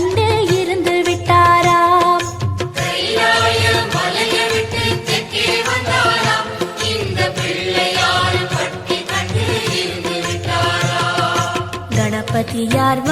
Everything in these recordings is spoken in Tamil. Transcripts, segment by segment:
கண்டு இருந்து விட்டாராம் கணபதியார்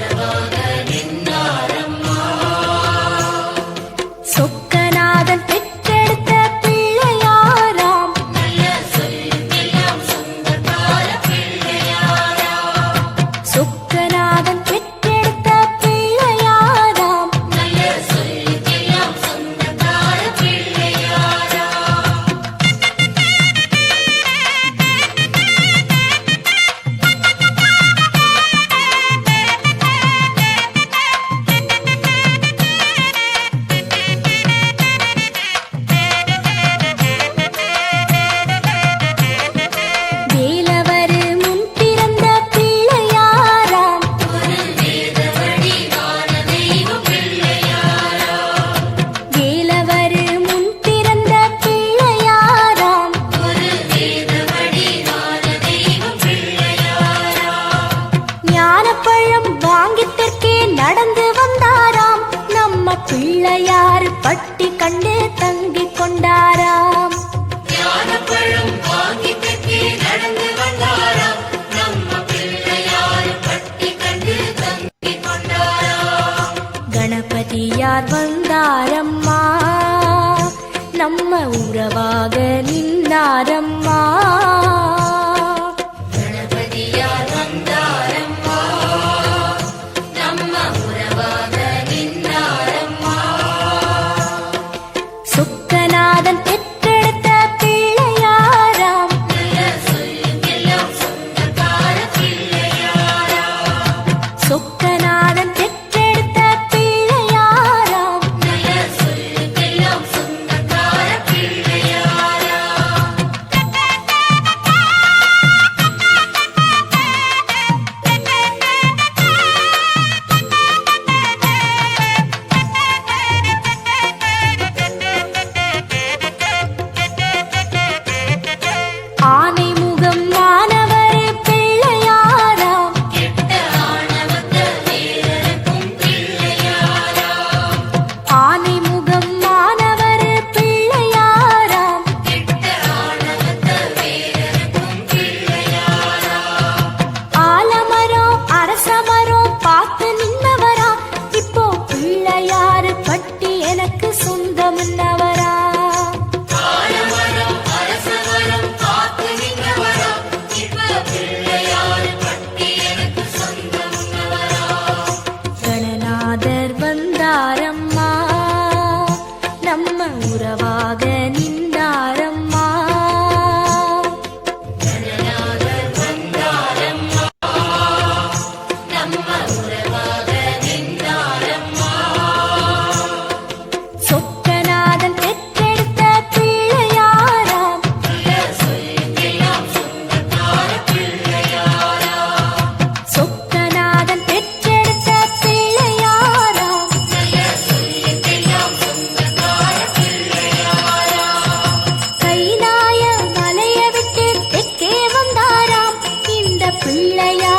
Bhagavan செட்டியார் வந்தாரம்மா. நம்ம உறவாக நின்னாரம்மா. நம்ம உறவாக நின் 回来呀。